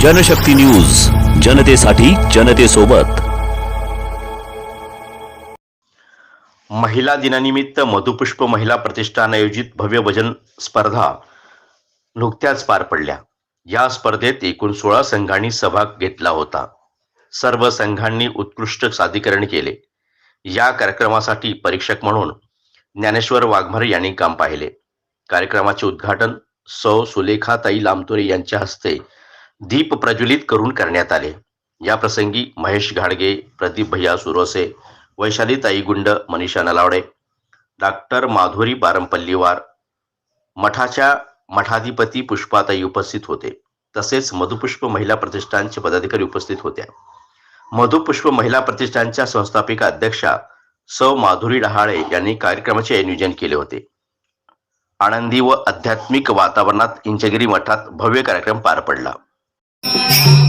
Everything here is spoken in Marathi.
जनशक्ती न्यूज जनतेसाठी जनतेसोबत. महिला दिनानिमित्त मधुपुष्प महिला प्रतिष्ठान आयोजित भव्य भजन स्पर्धा नुकत्याच पार पडल्या. या स्पर्धेत एकूण सोळा संघांनी सहभाग घेतला होता. सर्व संघांनी उत्कृष्ट सादरीकरण केले. या कार्यक्रमासाठी परीक्षक म्हणून ज्ञानेश्वर वाघमारे यांनी काम पाहिले. कार्यक्रमाचे उद्घाटन सौ सुलेखाताई लामतोरे यांच्या हस्ते दीप प्रज्वलित करून करण्यात आले. या प्रसंगी महेश घाडगे प्रदीप भैया सुरोसे वैशालीताई गुंड मनीषा नलावडे डॉक्टर माधुरी पारंपल्लीवार मठाच्या मठाधिपती पुष्पाताई उपस्थित होते. तसेच मधुपुष्प महिला प्रतिष्ठानचे पदाधिकारी उपस्थित होत्या मधुपुष्प महिला प्रतिष्ठानच्या संस्थापिका अध्यक्षा सौ. माधुरी डहाळे यांनी कार्यक्रमाचे नियोजन केले होते. आनंदी व आध्यात्मिक वातावरणात इंचगिरी मठात भव्य कार्यक्रम पार पडला. Yeah.